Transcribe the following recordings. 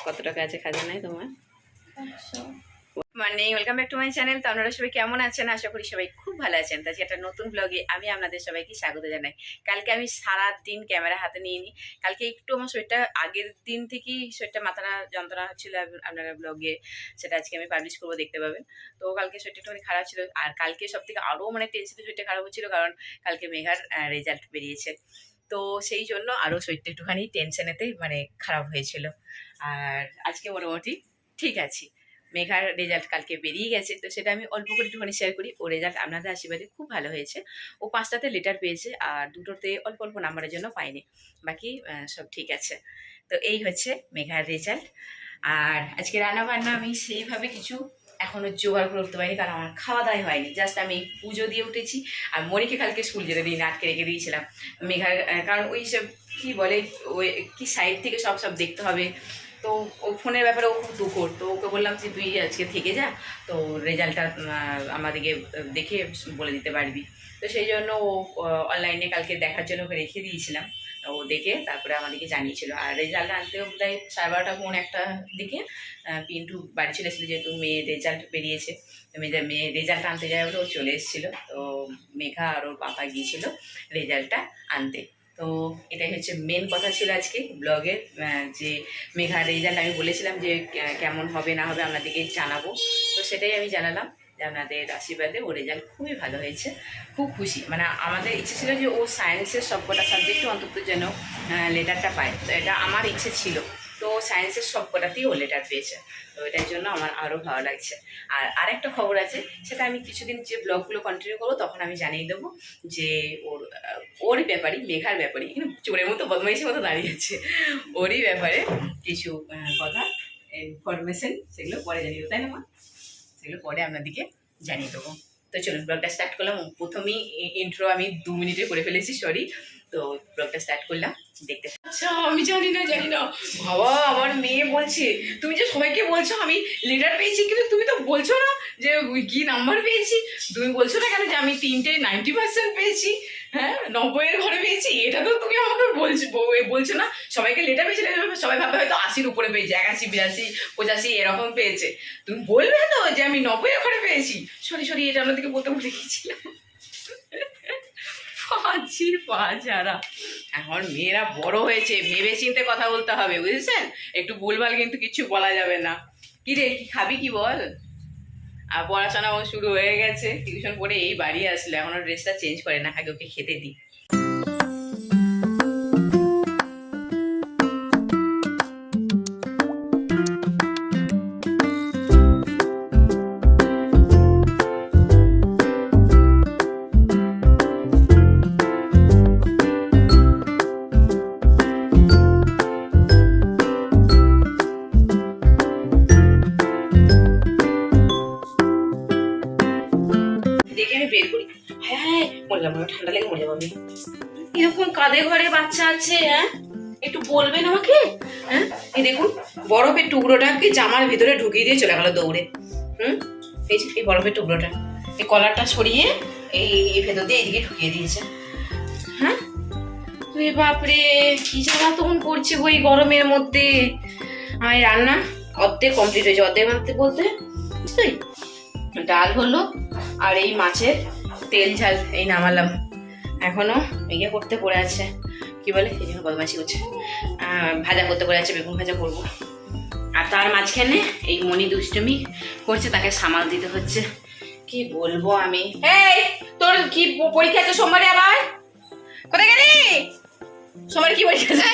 কত টাকা আছে খাজানায় তোমার মর্নিং ওয়েলকাম মাই চ্যানেল তো আপনারা সবাই কেমন আছেন? আশা করি সবাই খুব ভালো আছেন। একটা নতুন আমি আপনাদের সবাইকে স্বাগত জানাই। কালকে আমি ক্যামেরা হাতে নিয়ে নিই কালকে একটু আমার শরীরটা, আগের দিন থেকেই শরীরটা যন্ত্রণা হচ্ছিল আপনারা ব্লগে সেটা আজকে আমি পাবলিশ করব, দেখতে পাবেন। তো কালকে শরীরটা একটুখানি খারাপ ছিল। আর কালকে সব থেকে আরও মানে শরীরটা খারাপ হচ্ছিল কারণ কালকে মেঘার রেজাল্ট বেরিয়েছে। তো সেই জন্য আরও শরীরটা একটুখানি টেনশনেতে মানে খারাপ হয়েছিল। আর আজকে মোটামুটি ঠিক আছি। মেঘার রেজাল্ট কালকে বেরিয়ে গেছে। তো সেটা আমি অল্প করে একটুখানি শেয়ার করি। ও রেজাল্ট আপনাদের আশীর্বাদে খুব ভালো হয়েছে। ও পাঁচটাতে লেটার পেয়েছে আর দুটোতে অল্প অল্প নাম্বারের জন্য পাইনি বাকি সব ঠিক আছে। তো এই হচ্ছে মেঘার রেজাল্ট আর আজকে রান্না বান্না আমি সেইভাবে কিছু এখনও জোগাড় করে উঠতে পারিনি, কারণ আমার খাওয়া দাওয়া হয়নি। জাস্ট আমি পুজো দিয়ে উঠেছি। আর মনিকে কালকে স্কুল যেতে দিন আটকে রেখে দিয়েছিলাম। মেঘার কারণ ওই সব কী বলে, ওই কি সাইড থেকে সব সব দেখতে হবে। তো ও ফোনের ব্যাপারে ও খুব দুঃখ তো ওকে বললাম যে, তুই আজকে থেকে যা, তো রেজাল্টটা আমাদেরকে দেখে বলে দিতে পারবি। তো সেই জন্য ও অনলাইনে কালকে দেখার জন্য ওকে রেখে দিয়েছিলাম। ও দেখে তারপরে আমাদেরকে জানিয়েছিল। আর রেজাল্ট আনতেও প্রায় সাড়ে বারোটা কোন একটা দিকে পিন্টু বাড়ি চলে এসেছিল, যেহেতু মেয়ে রেজাল্ট বেরিয়েছে। মেয়েদের মেয়ে রেজাল্ট আনতে যায় বলে ও চলে এসেছিল। তো মেঘা আর ওর পাপা গিয়েছিল রেজাল্টটা আনতে। তো এটাই হচ্ছে মেন কথা ছিল আজকে ব্লগের যে মেঘার রেজাল্ট, আমি বলেছিলাম যে কেমন হবে, না হবে আপনাদেরকে জানাব। তো সেটাই আমি জানালাম যে আপনাদের আশীর্বাদে ও রেজাল্ট খুবই ভালো হয়েছে, খুব খুশি। মানে আমাদের ইচ্ছে ছিল যে ও সায়েন্সের সবকটা সাবজেক্টে অন্তত যেন লেটারটা পায়। তো এটা আমার ইচ্ছে ছিল। তো সায়েন্সের সবকটাতেই ও লেটার পেয়েছে। তো এটার জন্য আমার আরও ভালো লাগছে। আর আরেকটা খবর আছে, সেটা আমি কিছুদিন যে ব্লগগুলো কন্টিনিউ করব, তখন আমি জানিয়ে দেবো যে ওর ওর ব্যাপারই মেঘার ব্যাপারই কিন্তু চোরের মতো বদমাইশের মতো দাঁড়িয়ে আছে। ওরই ব্যাপারে কিছু কথা ইনফরমেশন সেগুলো পরে জানিয়ে দেবো, তাই না মা? সেগুলো পরে আপনাদেরকে জানিয়ে দেবো। তো চলুন, ব্লগটা স্টার্ট করলাম। প্রথমেই ইন্ট্রো আমি দু মিনিটে করে ফেলেছি সরি তো ব্লগটা স্টার্ট করলাম দেখতে আচ্ছা আমি জানি না জানি না। বাবা আমার মেয়ে বলছে তুমি যে সবাইকে বলছো আমি লেটার পেয়েছি কিন্তু তুমি তো বলছো না যে কি নাম্বার পেয়েছি। তুমি বলছো না কেন যে আমি তিনটে নাইনটি পার্সেন্ট পেয়েছি? হ্যাঁ নব্বইয়ের ঘরে পেয়েছি এটা তো তুমি আমাকে বলছো বলছো না। সবাইকে লেটার পেয়েছে সবাই ভাবে হয়তো আশির উপরে পেয়েছে একাশি বিরাশি পঁচাশি এরকম পেয়েছে। তুমি বলবে তো যে আমি নব্বইয়ের ঘরে পেয়েছি। সরি সরি এটা আপনাদেরকে বলতে ভুলে গেছিলাম পাঁচির পাঁচারা এখন মেয়েরা বড় হয়েছে, ভেবে চিনতে কথা বলতে হবে, বুঝেছেন? একটু ভুলভাল কিন্তু কিছু বলা যাবে না। কি রে, কি খাবি কি বল? আর পড়াশোনাও শুরু হয়ে গেছে, টিউশন পড়ে এই বাড়ি আসলে, এখনও ড্রেসটা চেঞ্জ করে না, আগে ওকে খেতে দিই। মরে যাব ঠান্ডা লেগে মরে যাব আমি। এরকম কাঁধে ঘরে বাচ্চা আছে হ্যাঁ? একটু বলবেন আমাকে? হ্যাঁ? এই দেখুন, বরফের টুকরোটাকে জামার ভিতরে ঢুকিয়ে দিয়ে চলে গেল দৌড়ে। হুম? এই এই বরফের টুকরোটা। এই কলারটা সরিয়ে এই এই ভেতর দিয়ে এদিকে ঢুকিয়ে দিয়েছে। হ্যাঁ? তুই বাপরে, কি জ্বালাতন করছে ওই গরমের মধ্যে? এই রান্না অর্ধেক কমপ্লিট হয়েছে অর্ধেক মানতে বলতে? বুঝলি ডাল হলো আর এই মাছের তেল ঝাল এই নামালাম। এখনও ইয়ে করতে পড়ে আছে। কি বলে? এই জন্য বদমাইশি করছে। ভাজা করতে পড়ে আছে বেগুন ভাজা করব। আর তার মাঝখানে এই মনি দুষ্টমি করছে তাকে সামাল দিতে হচ্ছে। কি বলব আমি? এই তোর কি পরীক্ষা আছে সোমবারে আবার? কোথায় গেলি? সোমবারে কি পরীক্ষা আছে?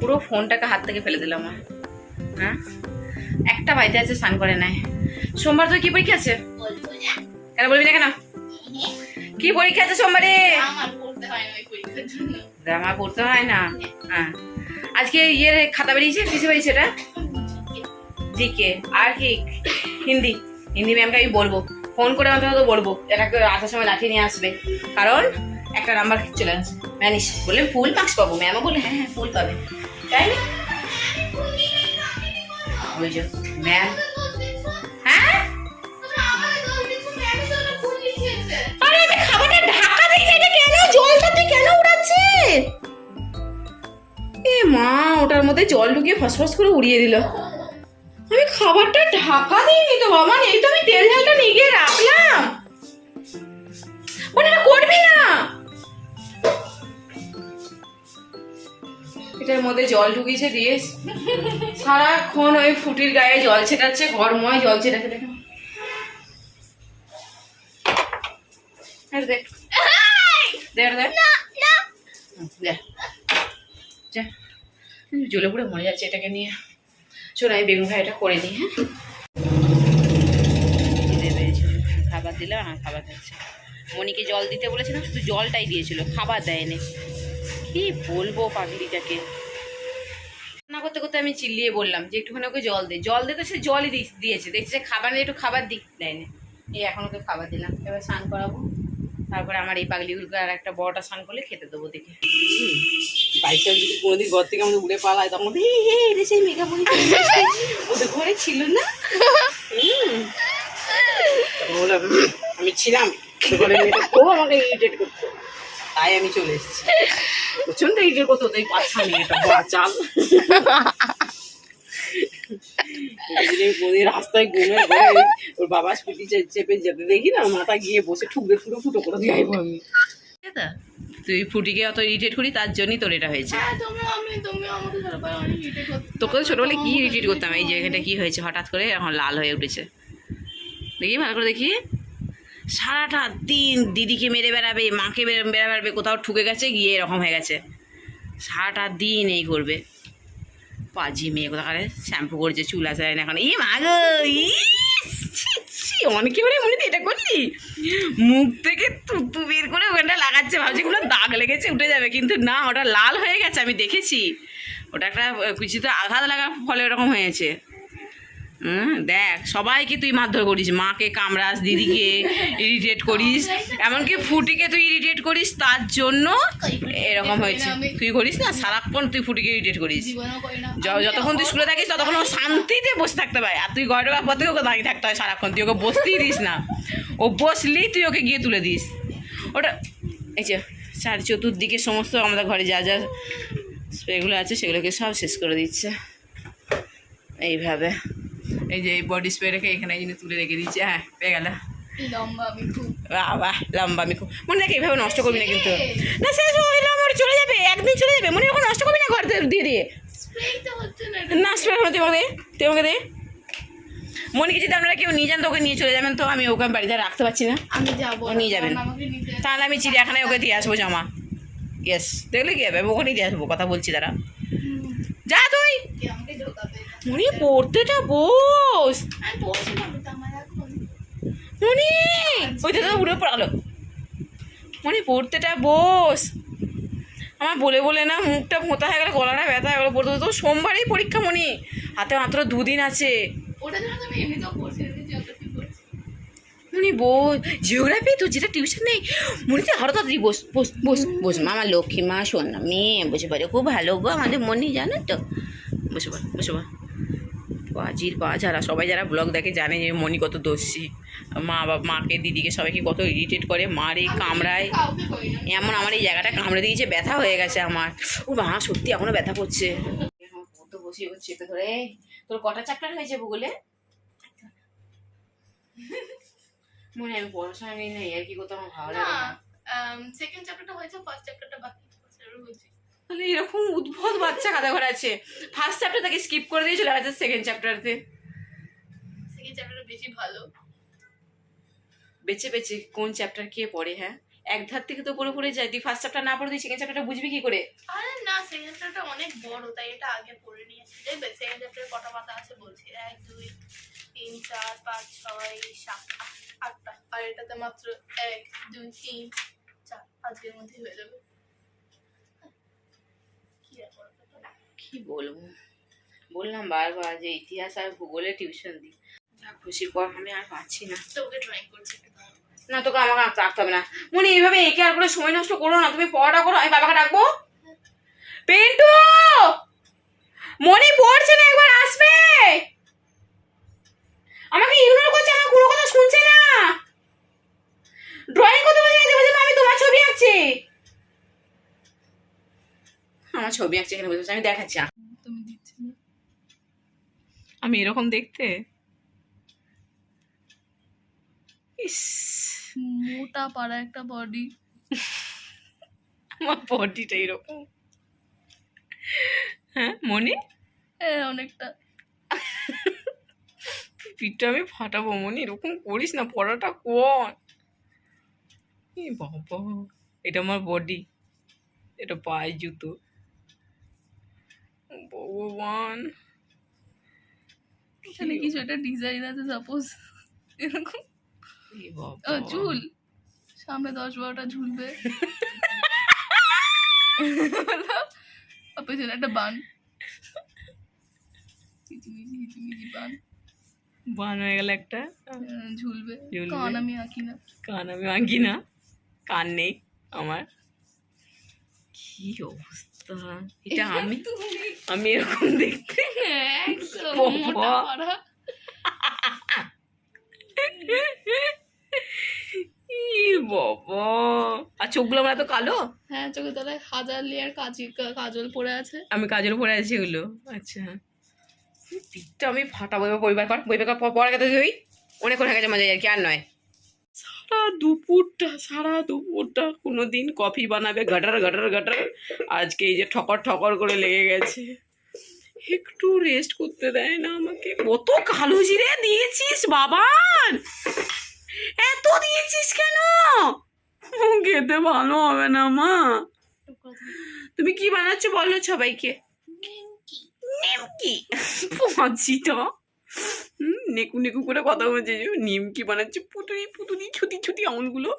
পুরো ফোনটাকে হাত থেকে ফেলে দিলাম আমার। হ্যাঁ? একটা বাড়িতে আছে স্নান করে নেয়। সোমবার তোর কি পরীক্ষা আছে? কেন বলবি না কেন? কি পরীক্ষা আছে সোমবারে? আমার পড়তে হয় না হয় আজকে ইয়ের খাতা বেরিয়েছে? কিসে বেরিয়েছে এটা জিকে আর কি? হিন্দি। হিন্দি ম্যামকে আমি বলব। ফোন করে অন্তত বলব। এটাকে আসার সময় লাঠি নিয়ে আসবে। কারণ একটা নাম্বার চলে আসবে। ম্যানিস বললে ফুল মার্কস পাবো। ম্যামও বলে হ্যাঁ হ্যাঁ ফুল পাবে। তাই না? ওই যে ম্যাম হ্যাঁ? জলটা তুই কেন এ মা, ওটার মধ্যে জল ঢুকিয়ে ফসফস করে উড়িয়ে দিল। আমি খাবারটা ঢাকা দিইনি তো বাবা তো আমি তেল ঝালটা নিয়ে গিয়ে রাখলাম করবি না। এটার মধ্যে জল ঢুকিয়েছে, দিয়ে সারাক্ষণ ওই ফুটির গায়ে জল ছেটাচ্ছে, ঘরময় জল ছেটাচ্ছে দেখ। দেখ দেখ যা জ্বলে পুড়ে মরে যাচ্ছে এটাকে নিয়ে চল আমি বেগুন ভাইটা করে নিই হ্যাঁ। খাবার দিলাম আর খাবার খাচ্ছে মনিকে জল দিতে বলেছিলাম শুধু জলটাই দিয়েছিল খাবার দেয়নি কি বলব পাগলিটাকে না করতে করতে আমি চিল্লিয়ে বললাম যে একটুখানি ওকে জল দে জল দে তো সে জলই দি- দিয়েছে দেখছে খাবার নেই একটু খাবার দিক দেয়নি এই এখন ওকে খাবার দিলাম এবার স্নান করাবো তারপরে আমার এই পাগলিগুলোকে আর একটা বড়টা স্নান করলে খেতে দেবো দেখে বাইচান্স যদি ঘর থেকে আমাদের উড়ে তখন হে ওদের ঘরে ছিল না। তখন বললাম, "হুম, আমি ছিলাম খুব আমাকে করতো। তাই আমি চলে এসেছি। প্রচণ্ড ইরিটেট করতো বাচাল আমি রাস্তায় ঘুমে ওর বাবা স্কুটি চেপে যেতে দেখি না মাথা গিয়ে বসে ঠুকরে ফুটো ফুটো করে দিয়ে আমি। তুই ফুটিকে অত ইরিটেট করি তার জন্যই তোর এটা হয়েছে। হ্যাঁ তোকে তো ছোটবেলায় কি ইরিটেট করতাম? এই যে এটা কি হয়েছে? হঠাৎ করে এখন লাল হয়ে উঠেছে। দেখি ভালো করে দেখি। সারাটা দিন দিদিকে মেরে বেড়াবে মাকে মেরে বেড়াবে কোথাও ঠুকে গেছে গিয়ে এরকম হয়ে গেছে। সারাটা দিন এই করবে। পাজি মেয়ে কোথা করে শ্যাম্পু করেছে চুল আসে না এখন। ই মাগ গো ইস, ছি, ছি, অনেকে বলে মনে এটা করলি? মুখ থেকে তুতু বের করে ওখানটা লাগাচ্ছে ভাবছি কোনো দাগ লেগেছে উঠে যাবে কিন্তু না ওটা লাল হয়ে গেছে আমি দেখেছি। ওটা একটা কিছু তো আঘাত লাগার ফলে ওরকম হয়েছে। দেখ, সবাইকে তুই মারধর করিস, মাকে কামড়াস দিদিকে ইরিটেট করিস, এমনকি ফুটিকে তুই ইরিটেট করিস, তার জন্য এরকম হয়েছে। তুই করিস না, সারাক্ষণ তুই ফুটিকে ইরিটেট করিস। যতক্ষণ তুই স্কুলে থাকিস, ততক্ষণ ও শান্তিতে বসে থাকতে পারে। আর তুই ঘরে ঢোকার পর থেকে ওকে দাঁড়িয়ে থাকতে হয় সারাক্ষণ। তুই ওকে বসতেই দিস না। ও বসলেই তুই ওকে গিয়ে তুলে দিস। ওটা, এই যে, চার চতুর্দিকে সমস্ত আমাদের ঘরে যা যা স্প্রেগুলো আছে, সেগুলোকে সব শেষ করে দিচ্ছে। এইভাবে। এই যে এই বডি স্প্রেটাকে এখানে এই জন্য তুলে রেখে দিচ্ছে হ্যাঁ পেয়ে গেল। লম্বা আমি খুব লম্বা আমি খুব মনে রাখি এইভাবে নষ্ট করবি না কিন্তু। না শেষ হয়ে লম্বা চলে যাবে একদিন চলে যাবে। মনে রাখো নষ্ট করবি না ঘর দিয়ে দিয়ে। না। স্প্রে আমাকে দে তুই আমাকে দে। মনিকে যদি আপনারা কেউ নিয়ে যান তো ওকে নিয়ে চলে যাবেন তো। আমি ওকে বাড়িতে রাখতে পারছি না। আমি যাব নিয়ে যাবেন। তাহলে আমি চিড়িয়াখানায় ওকে দিয়ে আসব জামা। ইয়েস দেখলে কি হবে? ওখানেই দিয়ে আসব কথা বলছি তারা। যা মনি পড়তেটা বস। মনি ওই তো দাদা উড়ে পড়ালো। মনি পড়তেটা বস। আমার বলে বলে না মুখটা ভোঁতা হয়ে গেল গলাটা ব্যথা হয়ে গেলো পড়তে তো সোমবারই পরীক্ষা মনি। হাতে মাত্র দুদিন আছে। মনি বস জিওগ্রাফি তো যেটা টিউশন নেই। মনি তো আরও তাড়াতাড়ি বস বস বস বস। মা আমার লক্ষ্মী মা শোন না মেয়ে বসে পারে খুব ভালো গো। আমাদের মনি জানো তো? বসে পড়, বসে বাজির পা যারা সবাই যারা ব্লগ দেখে জানে যে মনি কত দোষী মা বাবা মাকে, দিদিকে সবাইকে কত ইরিটেট করে। মারে কামড়ায়। এমন আমার এই জায়গাটা কামড়ে দিয়েছে, ব্যথা হয়ে গেছে আমার। ও মা, সত্যি এখনও ব্যথা করছে। কত বসে ও চেপে তোর কটা চ্যাপ্টার হয়েছে ভূগোলে? মনে আমি পড়াশোনা নাই, আর কি করতে আমার ভালো লাগে সেকেন্ড চ্যাপ্টারটা হয়েছে ফার্স্ট চ্যাপ্টারটা বাকি তাহলে এরকম উদ্ভট বাচ্চা কাদা ঘর আছে। ফার্স্ট চ্যাপ্টার তাকে স্কিপ করে দিয়ে চলে গেছে সেকেন্ড চ্যাপ্টারতে সেকেন্ড চ্যাপ্টারটা বেশি ভালো। বেছে বেছে কোন চ্যাপ্টার কে পড়ে হ্যাঁ? এক ধার থেকে তো পড়ে পড়ে যায়। তুই ফার্স্ট চ্যাপ্টার না পড়ে তুই সেকেন্ড চ্যাপ্টারটা বুঝবি কি করে? আরে না সেকেন্ড চ্যাপ্টারটা অনেক বড় তাই এটা আগে পড়ে নিয়েছি। দেখবে সেকেন্ড চ্যাপ্টারে কটা পাতা আছে বলছি। এক দুই তিন চার পাঁচ ছয় সাত আট আটটা আর এটাতে মাত্র এক দুই তিন চার। আজকের মধ্যেই হয়ে যাবে। কি বলব? বললাম বারবার যে ইতিহাস আর ভূগোলে টিউশন দিই। যা খুশি কর আমি আর পাচ্ছি না। তো ওকে ড্রয়িং করছি না তোকে আমাকে আঁকতে রাখতে হবে না। মনে এইভাবে একে আর করে সময় নষ্ট করো না। তুমি পড়াটা করো আমি বাবাকে ডাকবো। পেন্টু! মনে পড়ছে না একবার আসবে। আমাকে ইগনোর করছে আমার কোনো কথা শুনছে না। ড্রয়িং করতে বলছে আমি তোমার ছবি আঁকছি। আমার ছবি আঁকছি এখানে বসে আমি দেখাচ্ছি আঁক। তুমি দিচ্ছি না। আমি এরকম দেখতে? ইস। মোটা পাড়া একটা বডি আমার বডিটা এরকম। হ্যাঁ মনে? হ্যাঁ অনেকটা। পিঠটা আমি ফাটাবো মনে? এরকম করিস না পড়াটা কর। এ বাবা এটা আমার বডি এটা পায়ে জুতো। ভগবান এখানে কিছু একটা ডিজাইন আছে সাপোজ এরকম। ও, চুল সামনে দশ বারোটা ঝুলবে। পেছনে একটা বান। হিচিমিচি হিচিমিচি বান। বান হয়ে গেল একটা। ঝুলবে। ঝুলবে। কান আমি আঁকি না। কান আমি আঁকি না। কান নেই আমার। কি অবস্থা? এটা আমি তুমি আমি এরকম দেখতে। বাবা। বাবা। আর চোখগুলো আমার এত কালো? হ্যাঁ চোখের তলায় হাজার লেয়ার কাজি কাজল আছে। আমি পরে আছি এগুলো আচ্ছা। পিঠটা আমি ফাটাবো এবার পরিবার কর পরিবার কর পড়া কথা তুই? অনেক হয়ে গেছে মজা আর কি আর নয়। সারা দুপুরটা সারা দুপুরটা কোনো দিন কফি বানাবে গাটার গাটার গাটার। আজকে এই যে ঠকর ঠকর করে লেগে গেছে। একটু রেস্ট করতে দেয় না আমাকে। কত কালো জিরে দিয়েছিস বাবান! এত দিয়েছিস কেন? খেতে ভালো হবে না মা। তুমি কি বানাচ্ছো বলো সবাইকে? নিমকি। পাঁচিটা। হুম নেকু নেকু করে কথা বলছে যে নিমকি বানাচ্ছে পুতুনি পুতুনি ছুটি ছুটি আঙুলগুলো।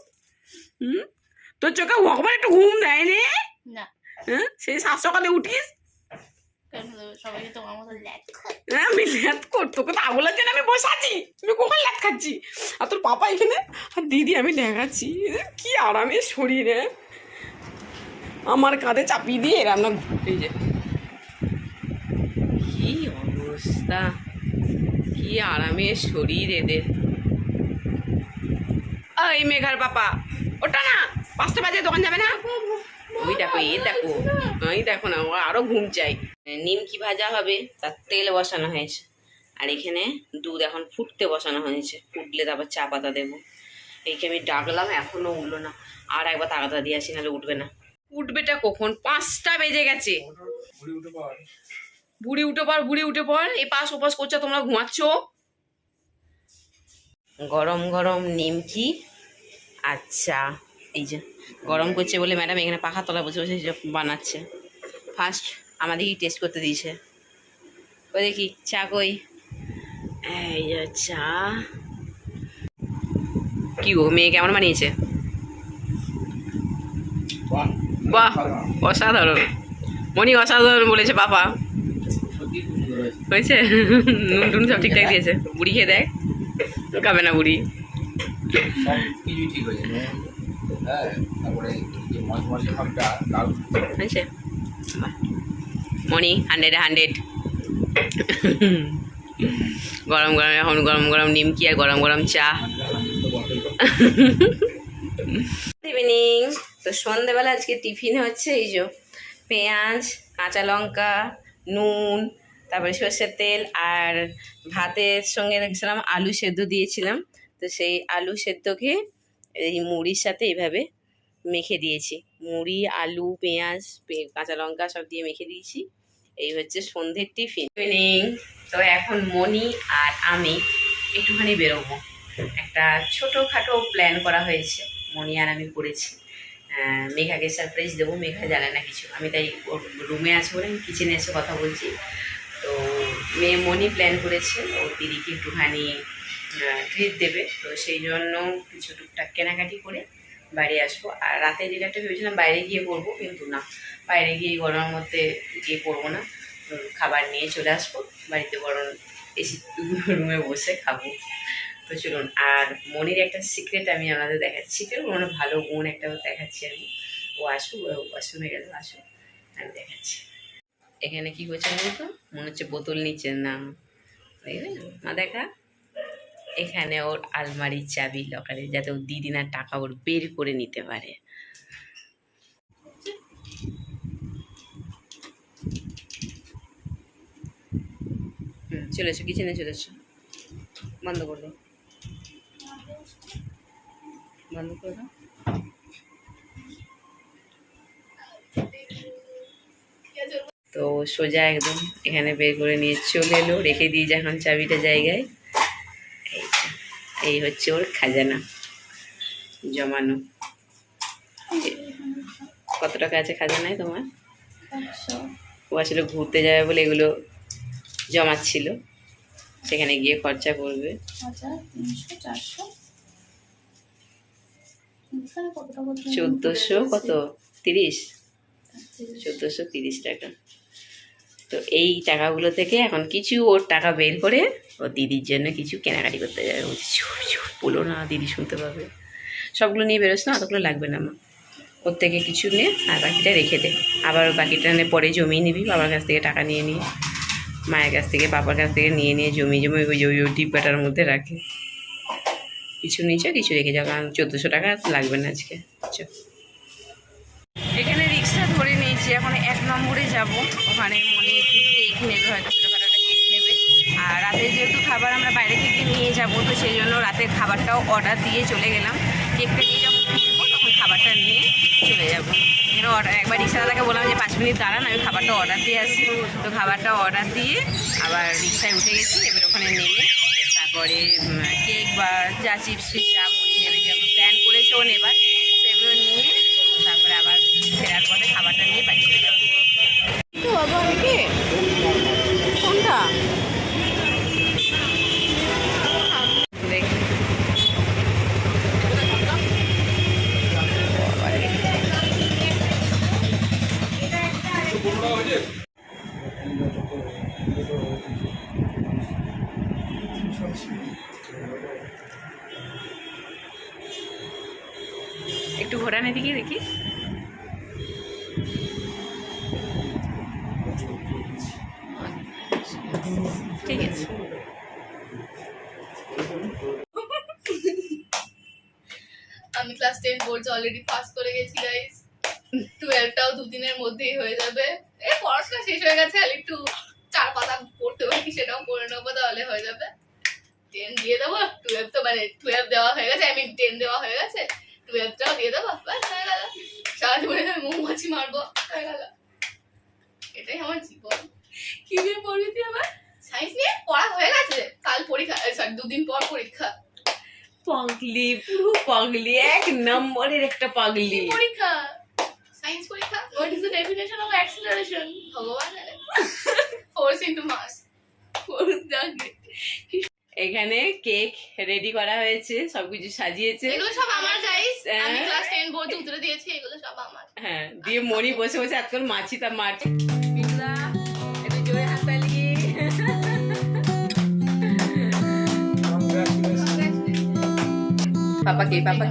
হুম তোর চোখে ভগবান একটু ঘুম দেয় নে। না। হ্যাঁ সেই সাত সকালে উঠিস। কেন দেবে? সবাই তো আমার মতো ল্যাট খায়? হ্যাঁ আমি ল্যাত বসে আছি। কখন ল্যাত খাচ্ছি? আর তোর পাপা এখানে? আর দিদি আমি দেখাচ্ছি কি আরামে শরীরে আমার কাঁধে চাপিয়ে দিয়ে এরাম না এই যে। কি অবস্থা? কি আরামে শরীর এদের। এই মেঘার পাপা ওটা না। পাঁচটা বাজে, দোকান যাবে না? ওই দেখো, এই দেখো ওই দেখো না ও আরও ঘুম চাই নিমকি ভাজা হবে? তার তেল বসানো হয়েছে। আর এখানে দুধ এখন ফুটতে বসানো হয়েছে। ফুটলে তারপর চা পাতা দেবো। এইকে আমি ডাকলাম, এখনও উঠল না। আর একবার তাগাতা দিয়ে আসি, নাহলে উঠবে না। উঠবেটা কখন? পাঁচটা বেজে গেছে। বুড়ি উঠে পর বুড়ি উঠে পর এই পাশ ওপাশ করছ তোমরা ঘুমাচ্ছ। গরম গরম নিমকি। আচ্ছা এই যে গরম করছে বলে ম্যাডাম এখানে পাখা তলা বসে বসে বানাচ্ছে। ফার্স্ট আমাদেরকেই টেস্ট করতে দিয়েছে। ও দেখি চা কই? এই চা। কি গো মেয়ে কেমন বানিয়েছে? বাহ অসাধারণ। মনি অসাধারণ বলেছে বাবা। হয়েছে? নুন টুন সব ঠিকঠাক দিয়েছে। বুড়ি খেয়ে দেখ। খাবে না বুড়ি। মনি হান্ড্রেড হান্ড্রেড গরম গরম, এখন গরম গরম নিমকি আর গরম গরম চা। ইভিনিং তো সন্ধেবেলা আজকে টিফিন হচ্ছে, এই যে পেঁয়াজ, কাঁচা লঙ্কা, নুন তারপরে সর্ষের তেল আর ভাতের সঙ্গে রেখেছিলাম আলু সেদ্ধ দিয়েছিলাম। তো সেই আলু সেদ্ধকে এই মুড়ির সাথে এইভাবে মেখে দিয়েছি। মুড়ি, আলু, পেঁয়াজ কাঁচা লঙ্কা সব দিয়ে মেখে দিয়েছি। এই হচ্ছে সন্ধ্যের টিফিন। তো এখন মনি আর আমি একটুখানি বেরোবো। একটা ছোটোখাটো প্ল্যান করা হয়েছে। মনি আর আমি করেছি। মেঘাকে সারপ্রাইজ দেবো। মেঘা জানে না কিছু। আমি তাই রুমে বলে আমি কিচেনে এসে কথা বলছি। তো মেয়ে মনি প্ল্যান করেছে, ও দিদিকে একটুখানি ট্রিট দেবে। তো সেই জন্য কিছু টুকটাক কেনাকাটি করে বাইরে আসব। আর রাতে ডিনারটা ভেবেছিলাম বাইরে গিয়ে করব, কিন্তু না। বাইরে গিয়ে গরমের মধ্যে গিয়ে করব না। খাবার নিয়ে চলে আসব। বাড়িতে বরং এসি রুমে বসে খাব। তো চলুন, আর মনির একটা সিক্রেট আমি আপনাদের দেখাচ্ছি। সিক্রেট মানে ভালো গুণ একটা দেখাচ্ছি আমি। ও আসুক ওয়াশরুমে গেল, আসুক, আমি দেখাচ্ছি। এখানে কি করছে বলতো মনে হচ্ছে বোতল নিচে না? দেখবেন মা দেখা। এখানে ওর আলমারির চাবি, লকারে, যাতে ওর দিদি না টাকা ওর বের করে নিতে পারে। চলে এসো কিচেনে চলে এসো বন্ধ করে দাও। বন্ধ করে তো সোজা একদম এখানে বের করে নিয়ে চলে এলো। রেখে দিয়ে যখন চাবিটা জায়গায়। এই এই হচ্ছে ওর খাজানা, জমানো। কত টাকা আছে খাজানায় তোমার? ও আসলে ঘুরতে যাবে বলে এগুলো জমাচ্ছিল। সেখানে গিয়ে খরচা করবে। চোদ্দোশো কত? তিরিশ। চোদ্দোশো তিরিশ টাকা। তো এই টাকাগুলো থেকে এখন কিছু ওর টাকা বের করে ও দিদির জন্য কিছু কেনাকাটি করতে যাবে। বলছি বলো না, দিদি শুনতে পাবে। সবগুলো নিয়ে বেরোস না, অতগুলো লাগবে না মা ওর থেকে কিছু নে, আর বাকিটা রেখে দে। আবার বাকিটা নে, পরে জমিয়ে নিবি, বাবার কাছ থেকে টাকা নিয়ে নিয়ে। মায়ের কাছ থেকে, বাবার কাছ থেকে নিয়ে নিয়ে জমি জমি ওই ওই ডিব্বাটার মধ্যে রাখে। কিছু নিচে কিছু রেখে যাও, কারণ চোদ্দোশো টাকা লাগবে না আজকে। এখানে রিক্সা ধরে নিয়েছি, এখন এক নম্বরে যাব। ওখানে নেবে হয়তো ছোটোখাটো নেবে। আর রাতে যেহেতু খাবার আমরা বাইরে থেকে নিয়ে যাব, তো সেই জন্য রাতের খাবারটাও অর্ডার দিয়ে চলে গেলাম। কেকটা নিয়ে যখন ফিরবো তখন খাবারটা নিয়ে চলে যাব। অর্ডার একবার রিক্সাওয়ালাকে বললাম যে, পাঁচ মিনিট দাঁড়ান, আমি খাবারটা অর্ডার দিয়ে আসি। তো খাবারটা অর্ডার দিয়ে আবার রিক্সায় উঠে গেছি, এবার ওখানে নেমে তারপরে কেক বা যা চিপস যা মুড়ি নেবে যেমন প্ল্যান করেছে ও নেবার, সেগুলো নিয়ে তারপরে আবার ফেরার পথে খাবারটা নিয়ে বাড়ি চলে অলরেডি পাস করে গেছি গাইস টুয়েলভটাও দুদিনের মধ্যেই হয়ে যাবে। এ, পড়াশোনা শেষ হয়ে গেছে, আর একটু চার পাতা পড়তে বাকি সেটাও পড়ে নেব, তাহলে হয়ে যাবে। টেন দিয়ে দেবো টুয়েলভ তো মানে টুয়েলভ দেওয়া হয়ে গেছে আই মিন টেন দেওয়া হয়ে গেছে টুয়েলভটাও দিয়ে দেবো, ব্যাস, হয়ে গেল। সারা জীবনে আমি মৌমাছি মারবো, হয়ে গেল। এটাই আমার জীবন। কি নিয়ে পড়বি তুই আবার? সায়েন্স নিয়ে? পড়া হয়ে গেছে। কাল পরীক্ষা সরি দুদিন পর পরীক্ষা। পাগলি পুরো পাগলি এক নম্বরের একটা পাগলি। পরীক্ষা? সায়েন্স পরীক্ষা? What is the definition of acceleration ভগবান জানে। ফোর্স ইনটু মাস ফোর্স জাগে এখানে কেক রেডি করা হয়েছে সবকিছু সাজিয়েছে। এগুলো সব আমার গাইস আমি হ্যাঁ। ক্লাস 10 বোর্ড উতরে দিয়েছি এগুলো সব আমার। হ্যাঁ দিয়ে মনি বসে বসে আজকাল মাছি তা মারছে। পিজা 爸爸给爸爸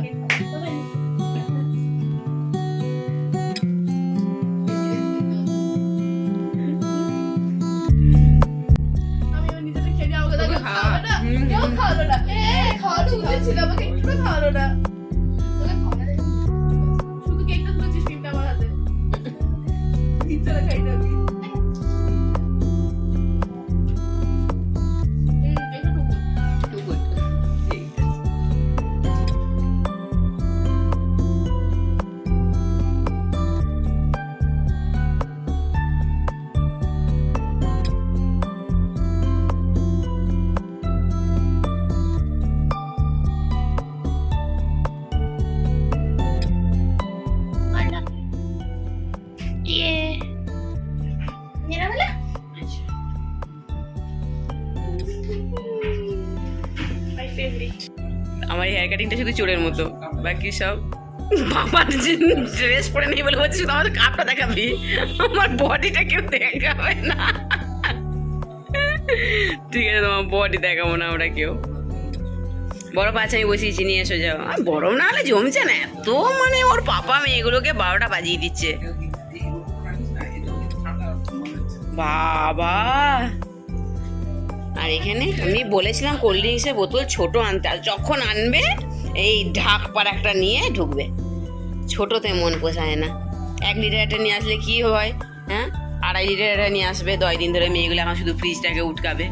চোরের মতো। বাকি সব বাবার ড্রেস পরে নেই বলে বলছি শুধু আমাদের কাপটা দেখাবি? আমার বডিটা কেউ দেখাবে না। ঠিক আছে, তোমার বডি দেখাবো না আমরা কেউ। বড় বাচ্চা আমি বসিয়েছি, নিয়ে এসো, যাও। আর গরম না হলে জমছে না, এত মানে ওর পাপা মেয়েগুলোকে বারোটা বাজিয়ে দিচ্ছে। বাবা! আর এখানে আমি বলেছিলাম কোল্ড ড্রিঙ্কসের বোতল ছোট আনতে, আর যখন আনবে এই ঢাক পার একটা নিয়ে ঢুকবে। ছোটোতে মন পোষায় না। এক লিটারটা নিয়ে আসলে কি হয় হ্যাঁ? আড়াই লিটারটা নিয়ে আসবে, দশ দিন ধরে মেয়েগুলো এখন শুধু ফ্রিজটাকে উটকাবে।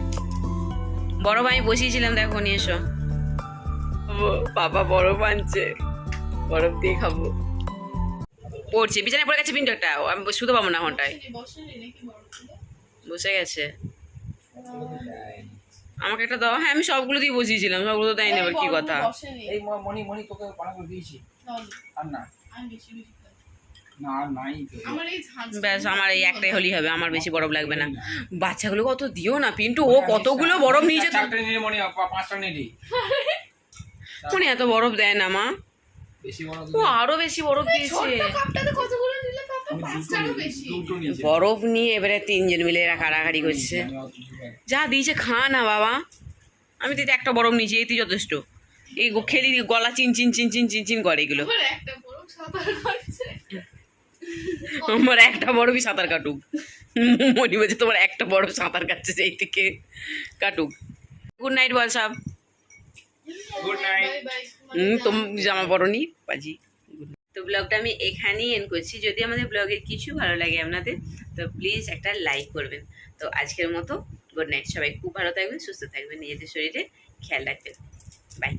বরফ আমি বসিয়েছিলাম, দেখো নিয়ে এসো। বাবা বরফ আনছে। বরফ দিয়ে খাব। পড়ছে, বিছানায় পড়ে গেছে পিন্টু একটা। আমি শুতে পাবো না ঘন্টায়। বড়? বসে গেছে। আমাকে একটা দাও। হ্যাঁ আমি সবগুলো দিয়ে বসিয়েছিলাম সবগুলো তো দেয়নি এবার কি কথা? এই ম- মণি মণি তোকে দিয়েছি। আর না। ব্যাস আমার এই একটাই হলেই হবে আমার বেশি বরফ লাগবে না। বাচ্চাগুলো কত দিও না পিন্টু ও কতগুলো বরফ নিয়ে যেত এত বরফ দেয় না মা? ও আরও বেশি বরফ দিয়েছে। বরফ নিয়ে এবারে তিনজন মিলে এরা কাড়াকাড়ি করছে। না। যা দিয়েছে খা না বাবা। আমি তো একটা বরফ নিয়েছি এই তুই যথেষ্ট। এই গো- খেলি গলা চিন চিন চিন চিন চিন চিন করে এগুলো। আমার একটা বরফই সাঁতার কাটুক। মনে বলছে তোমার একটা বরফ সাঁতার কাটছে সেই থেকে। কাটুক। গুড নাইট বল. বাই বাই হুম তোম জামা পরনি পাজি। তো ব্লগটা আমি এখানেই এন করছি। যদি আমাদের ব্লগের কিছু ভালো লাগে আপনাদের, তো প্লিজ একটা লাইক করবেন। তো আজকের মতো গুড নাইট সবাই। খুব ভালো থাকবেন, সুস্থ থাকবেন, নিজেদের শরীরে খেয়াল রাখবেন। বাই